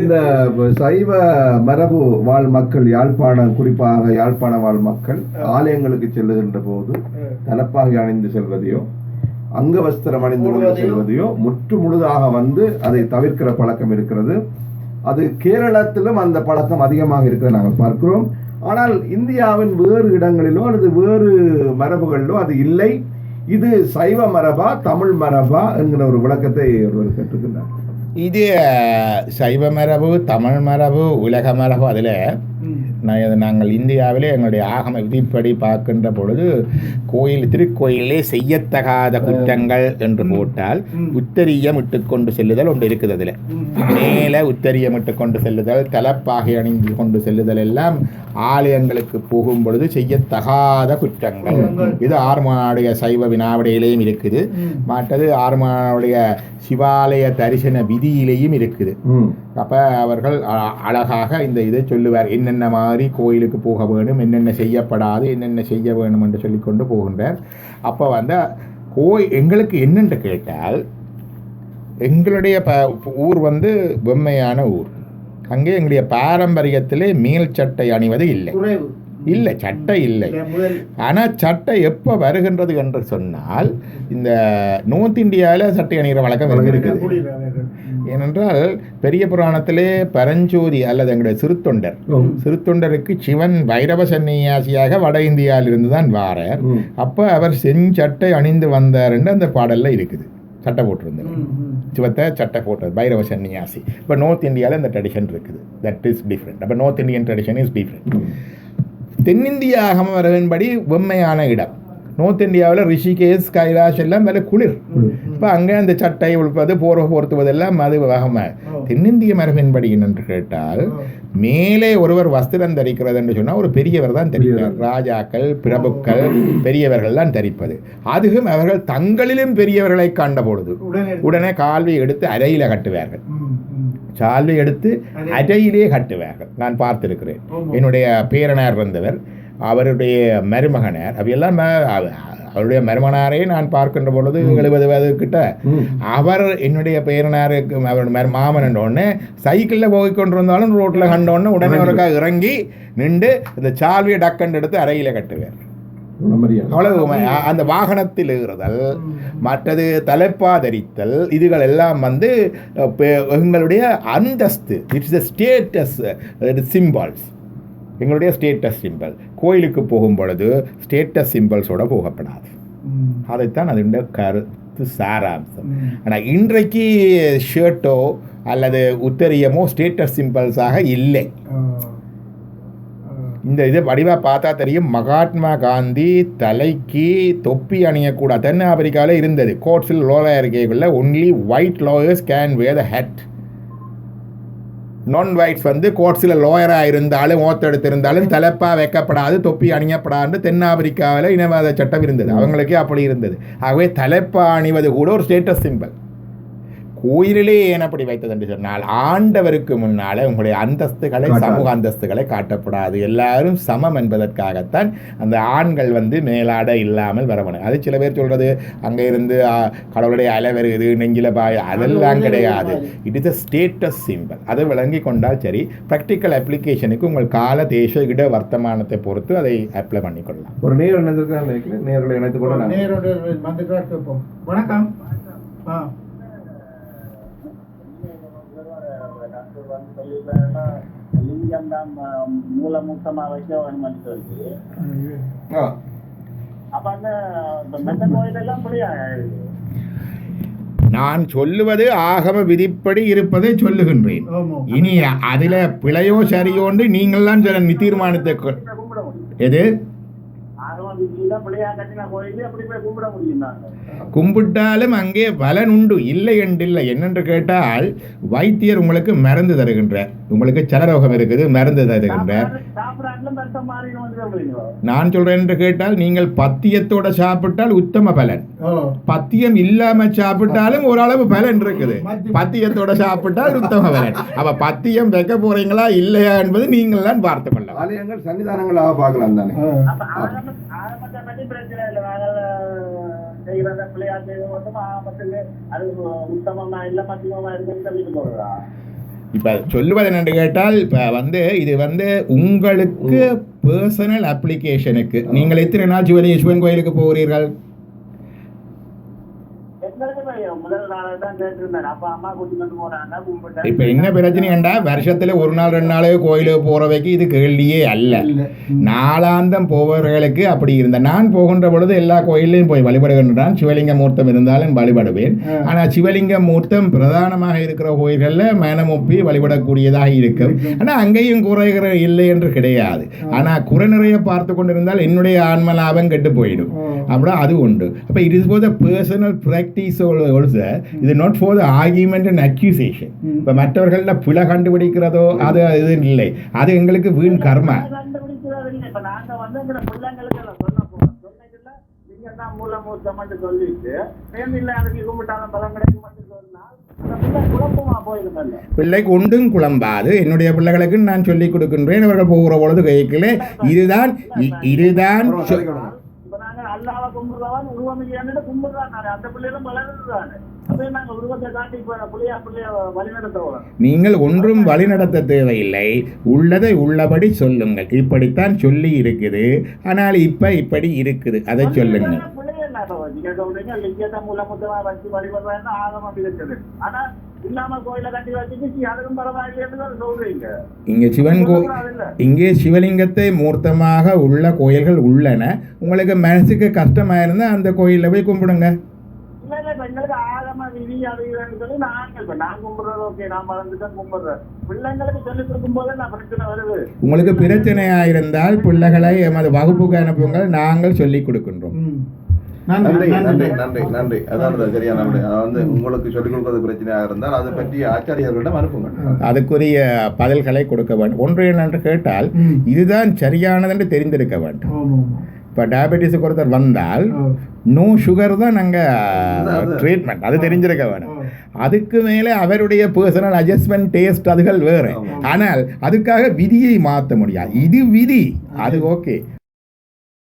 இந்த சைவ மரபு வாழ் மக்கள் யாழ்ப்பாணம் குறிப்பாக யாழ்ப்பாண வாழ் மக்கள் ஆலயங்களுக்கு செல்லுகின்ற போது தலப்பாகை அணிந்து செல்வதையோ அங்கவஸ்திரம் அணிந்து கொண்டு முழுவதையும். செல்வதையோ முற்று முழுதாக வந்து அதை தவிர்க்கிற பழக்கம் இருக்கிறது. அது கேரளத்திலும் அந்த பழக்கம் அதிகமாக இருக்கிறத நாங்கள் பார்க்கிறோம். ஆனால் இந்தியாவின் வேறு இடங்களிலோ அல்லது வேறு மரபுகளிலோ அது இல்லை. இது சைவ மரபா தமிழ் மரபா என்கிற ஒரு விளக்கத்தை ஒருவர் கேட்டிருக்கின்றார். இது சைவ மரபு தமிழ் மரபு உலக மரபு அதில் நாங்கள் இந்தியாவிலே எங்களுடைய ஆகம விதிப்படி பார்க்கின்ற பொழுது கோயில் திருக்கோயிலே செய்யத்தகாத குற்றங்கள் என்று போட்டால் உத்தரியம் இட்டுக்கொண்டு செல்லுதல் ஒன்று இருக்குது அதில். மேலே உத்தரியம் இட்டுக்கொண்டு செல்லுதல் தலப்பாகை அணிந்து கொண்டு செல்லுதல் எல்லாம் ஆலயங்களுக்கு போகும் பொழுது செய்யத்தகாத குற்றங்கள். இது ஆர்மானுடைய சைவ வினாவிடையிலேயும் இருக்குது. மற்றது ஆர்மானுடைய சிவாலய தரிசன விதியிலேயும் இருக்குது. அப்போ அவர்கள் அழகாக இந்த இதை சொல்லுவார். என்னென்ன மாதிரி கோயிலுக்கு போக வேணும் என்னென்ன செய்யப்படாது என்னென்ன செய்ய வேணும் என்று சொல்லிக்கொண்டு போகின்றார். அப்போ வந்து கோய் எங்களுக்கு என்னென்று கேட்டால் எங்களுடைய ப ஊர் வந்து வெம்மையான ஊர். அங்கே எங்களுடைய பாரம்பரியத்திலே மேல் சட்டை அணிவது இல்லை. இல்லை சட்டை இல்லை. ஆனால் சட்டை எப்போ வருகின்றது என்று சொன்னால் இந்த நோர்த் இந்தியாவில் சட்டை அணிகிற வழக்கம் இருக்குது. ஏனென்றால் பெரிய புராணத்திலே பரஞ்சோதி அல்லது எங்களுடைய சிறுத்தொண்டர். சிறுத்தொண்டருக்கு சிவன் வைரவ சன்னியாசியாக வட இந்தியாவிலிருந்து தான் வாரார். அப்போ அவர் செஞ்சட்டை அணிந்து வந்தாருன்னு அந்த பாடல்ல இருக்குது. சட்டை போட்டிருந்தார். சிவத்தை சட்டை போட்டது பைரவ சன்னியாசி. இப்போ நார்த் இந்தியாவில் இந்த ட்ரெடிஷன் இருக்குது. தட் இஸ் டிஃப்ரெண்ட் அப்போ North Indian tradition is different தென்னிந்திய ஆகம வரவின்படி வெம்மையான இடம். நார்த் இந்தியாவில் ரிஷிகேஷ் கைலாஷ் எல்லாம் வேலை குளிர். இப்போ அங்கே அந்த சட்டை உழுப்பது போர்வை போர்த்துவதெல்லாம் அது வகமை. தென்னிந்திய மரபின்படி என்னென்று கேட்டால் மேலே ஒருவர் வஸ்திரம் தரிக்கிறது என்று சொன்னால் ஒரு பெரியவர் தான் தரிப்பார். ராஜாக்கள் பிரபுக்கள் பெரியவர்கள் தான் தரிப்பது. அதுவும் அவர்கள் தங்களிலும் பெரியவர்களை கண்ட பொழுது உடனே. கால்வை எடுத்து அறையில் கட்டுவார்கள். சால்வை எடுத்து அறை. அறையிலே கட்டுவார்கள். நான் பார்த்திருக்கிறேன். என்னுடைய பேரனார் இருந்தவர். அவருடைய மருமகனார் அவையெல்லாம் அவருடைய மருமகனாரே நான் பார்க்கின்ற பொழுது எழுபது வயது கிட்ட ம். அவர் என்னுடைய பேரனாருக்கு அவருடைய மாமன் உடனே சைக்கிளில் போய் கொண்டிருந்தாலும் ரோட்டில் கண்டோடனே உடனே ஒருக்கா இறங்கி நின்று இந்த சால்வியை டக்கண்டு எடுத்து அறையில் கட்டுவார். அவ்வளவு அந்த வாகனத்தில் ஏறுதல் மற்றது தலைப்பாதரித்தல் இதுகள் எல்லாம் வந்து எங்களுடைய அந்தஸ்து இட்ஸ் த ஸ்டேட்டஸ் சிம்பால்ஸ் எங்களுடைய ஸ்டேட்டஸ் சிம்பல் கோயிலுக்கு போகும் பொழுது ஸ்டேட்டஸ் சிம்பல்ஸோட போகப்படாது. அதைத்தான் அதனுடைய கருத்து சாராம்சம். ஆனால் இன்றைக்கு ஷர்ட்டோ அல்லது உத்தரியமோ ஸ்டேட்டஸ் சிம்பல்ஸாக இல்லை. இந்த இது வடிவாக பார்த்தா தெரியும். மகாத்மா காந்தி தலைக்கு தொப்பி அணியக்கூடாது. தென் ஆப்பிரிக்காவில் இருந்தது. கோட்ஸில் லோயா இருக்கைக்குள்ள only white lawyers can wear the head non whites வந்து கோர்ட்ஸில் லோயராக இருந்தாலும் ஓத்தெடுத்திருந்தாலும் தலைப்பாக வைக்கப்படாது தொப்பி அணியப்படாது தென்னாப்பிரிக்காவில் இனவாத சட்டம் இருந்தது. அவங்களுக்கே அப்படி இருந்தது. ஆகவே தலைப்பா அணிவது கூட ஒரு ஸ்டேட்டஸ் சிம்பல் கோயிலிலே ஏன் அப்படி வைத்தது என்று சொன்னால் ஆண்டவருக்கு முன்னால் உங்களுடைய அந்தஸ்துகளை. சமூக அந்தஸ்துகளை காட்டப்படாது. எல்லாரும் சமம் என்பதற்காகத்தான் அந்த ஆண்கள் வந்து மேலாட இல்லாமல் வரவணும் அது சில பேர் சொல்றது அங்கே இருந்து ஆ, கடவுளுடைய அலை வருது நெஞ்சில பாய் அதெல்லாம் கிடையாது. It is a status symbol அதை விளங்கி கொண்டால் சரி ப்ராக்டிக்கல் அப்ளிகேஷனுக்கு உங்கள் கால தேச இட வர்த்தமானத்தை பொறுத்து அதை அப்ளை பண்ணிக்கொள்ளலாம். ஒரு நேர் நேர்களை இணைத்துக் கொள்ள நான் நேரோட வந்து கேட்போம். வணக்கம் ஆ லிங்கம் தான் மூலமூத்தமா வைக்க அனுமதித்து இருக்கு ஆ. அப்ப அந்த மெத்த கோயில் எல்லாம் முடியாது நான் சொல்லுவது ஆகம விதிப்படி இருப்பதை சொல்லுகின்றேன். இனி அதில் பிழையோ சரியோன்று நீங்கள் தான் சொல்ல தீர்மானத்தை எது? கும்பிட்டாலும் அங்கே பலன் உண்டு. இல்லை என்றில்லை. என்னென்று கேட்டால் வைத்தியர் உங்களுக்கு மருந்து தருகின்றார். உங்களுக்கு சலரோகம் இருக்குது மருந்து தருகின்றார். நான் சொல்றேன் என்று கேட்டால் நீங்கள் பத்தியத்தோட சாப்பிட்டால் உத்தம பலன். பத்தியம் இல்லாம சாப்பிட்டாலும் ஓரளவு பலன் இருக்குது. பத்தியத்தோட சாப்பிட்டால் உத்தம பலன். அப்ப பத்தியம் வைக்க போறீங்களா இல்லையா என்பது நீங்கள் தான் பார்த்து கொள்ளலாம் சன்னிதானங்களாக பார்க்கலாம் தானே. ஆரம்பத்தை பிரச்சனை இல்லை நாங்கள் பிள்ளையார் செய்வது மட்டும் ஆரம்பத்துக்கு அது உத்தமமா இல்லை மத்தியமா இருக்குன்னு சொல்லிட்டு போடுறா. இப்போ சொல்லுவது என்னென்று கேட்டால் இப்போ வந்து இது வந்து உங்களுக்கு பர்சனல் அப்ளிகேஷனுக்கு நீங்கள் எத்தனை நாள் சிவலி சிவன் கோயிலுக்கு போகிறீர்கள் எங்களுக்கு தெரியும். முதல் நாள் தான் கேட்டிருந்தேன் அப்பா அம்மா கூட்டிட்டு போறாங்க கும்பிட்டேன் இப்போ என்ன பிரச்சனைண்டா வருஷத்தில் ஒரு நாள் ரெண்டு நாளே கோயிலுக்கு போகிறவைக்கு இது கேள்வியே அல்ல. நாளாந்தம் போபவர்களுக்கு அப்படி இருந்த. நான் போகின்ற பொழுது எல்லா கோயிலையும் போய் வழிபடுகின்றான். சிவலிங்க மூர்த்தம் இருந்தாலும் வழிபடுவேன். ஆ. ஆனால் சிவலிங்க மூர்த்தம் பிரதானமாக இருக்கிற கோயில்களில் மனமொப்பி வழிபடக்கூடியதாக இருக்கும். ஆனால் அங்கேயும் குறைகிற இல்லை என்று கிடையாது. ஆனால் குறை நிறைய பார்த்து கொண்டிருந்தால் என்னுடைய ஆன்ம லாபம் கெட்டு போயிடும். அப்புறம் அது உண்டு. அப்போ it is for the personal practice also இது not for the argument and accusation. இப்போ மற்றவர்கள பிழை கண்டுபிடிக்கிறதோ அது இது இல்லை. அது எங்களுக்கு வீண் கர்மா. மூலமூர்த்தம்னு சொல்லிட்டு, மேலும் இல்ல அதுக்கு கும்பிட்டாலும் கிடைக்கும்னு. பிள்ளைக்கு ஒன்றும் குழம்பாது. என்னுடைய பிள்ளைகளுக்கு நான் சொல்லிக் கொடுக்கின்றேன். அவர்கள் போகிற பொழுது கைக்கில் இதுதான் இதுதான் அல்லாஹ்வை கும்பிடுறவன் உருவம் இல்லையான்னு கும்பிடுறான். அந்த பிள்ளைகளும் பிள்ளைய வழிநடத்துவோம் நீங்கள் ஒன்றும் வழிநடத்த தேவையில்லை. உள்ளதை உள்ளபடி சொல்லுங்கள். இப்படித்தான் சொல்லி இருக்குது. ஆனால் இப்ப இப்படி இருக்குது. அதை சொல்லுங்கள். இங்கே சிவன் கோ இங்கே சிவலிங்கத்தை மூர்த்தமாக உள்ள கோயில்கள் உள்ளன. உங்களுக்கு மனசுக்கு கஷ்டமாக இருந்தால் அந்த கோயிலில் போய் கும்பிடுங்க. இல்ல இல்ல இப்ப எங்களுக்கு ஆகம விதி அது இதுன்னு சொல்லி நாங்க இப்ப நான் கும்பிடுறது ஓகே நான் மறந்துட்டேன் கும்பிடுறேன். பிள்ளைங்களுக்கு சொல்லி கொடுக்கும் போது நான் பிரச்சனை வருது. உங்களுக்கு பிரச்சனையாக இருந்தால் பிள்ளைகளை எமது வகுப்புக்கு அனுப்புங்கள் நாங்கள் சொல்லிக் கொடுக்கின்றோம். நன்றி நன்றி நன்றி. நன்றி அதாவது சரியா? அதாவது வந்து உங்களுக்கு சொல்லிக் கொடுக்கிறது பிரச்சனையாக இருந்தால் அதை பற்றி ஆச்சாரியர்களிடம் அனுப்புங்கள். அதுக்குரிய பதில்களை கொடுக்க வேண்டும். ஒன்று என்னென்று கேட்டால். இதுதான் சரியானது என்று தெரிந்திருக்க வேண்டும். இப்போ டயபெட்டிஸுக்கு ஒருத்தர் வந்தால். நோ சுகர் தான் நாங்கள் ட்ரீட்மெண்ட் அது. தெரிஞ்சிருக்க வேணும். அதுக்கு மேலே அவருடைய பர்சனல் அட்ஜஸ்ட்மெண்ட் டேஸ்ட் அதுகள் வேறு. ஆனால் அதுக்காக விதியை மாற்ற முடியாது. இது விதி. அது ஓகே